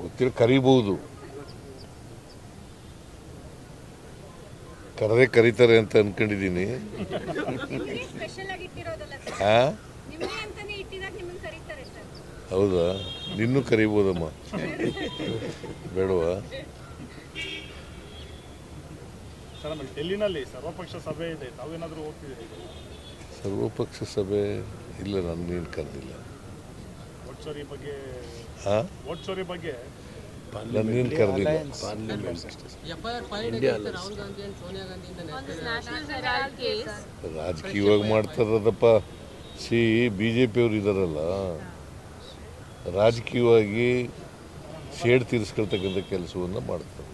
ಗೊತ್ತಿಲ್ಲ ಕರಿಬಹುದು. ಕರೆದೇ ಕರೀತಾರೆ ಅಂತ ಅನ್ಕೊಂಡಿದ್ದೀನಿ. ನಿಮ್ಗೆ ಸ್ಪೆಷಲ್ ಆಗಿ ಇಟ್ಟಿರೋದಲ್ಲ ಸರ್ ಆ ನಿಮ್ಗೆ ಅಂತಾನೆ ಇಟ್ಟಿದಾಗ ನಿಮ್ಮನ್ನ ಕರೀತಾರೆ ಸರ್ ಹೌದಾ? ನಿನ್ನೂ ಕರಿಬೋದಮ್ಮ. ಬೇಡವಾ? ಸರ್ವಪಕ್ಷ ಸಭೆ ಇಲ್ಲ ನಾನು ನೀನು ಸರ್ವಪಕ್ಷ ಸಭೆ ಇಲ್ಲ ನನಗೇನು ಕರೆದಿಲ್ಲ. ವೋಟ್ ಚೋರಿ ಬಗ್ಗೆ ಹಾಂ ವೋಟ್ ಚೋರಿ ಬಗ್ಗೆ ನನ್ನೇನು ಕರೆದಿಲ್ಲ ರಾಜಕೀಯವಾಗಿ ಮಾಡ್ತಾರದಪ್ಪ ಸಿ ಬಿ ಜೆ ಪಿಯವರು ಇದ್ದಾರಲ್ಲ ರಾಜಕೀಯವಾಗಿ ಸೇಡ್ ತೀರಿಸ್ಕೊಳ್ತಕ್ಕಂಥ ಕೆಲಸವನ್ನು ಮಾಡ್ತಾರೆ.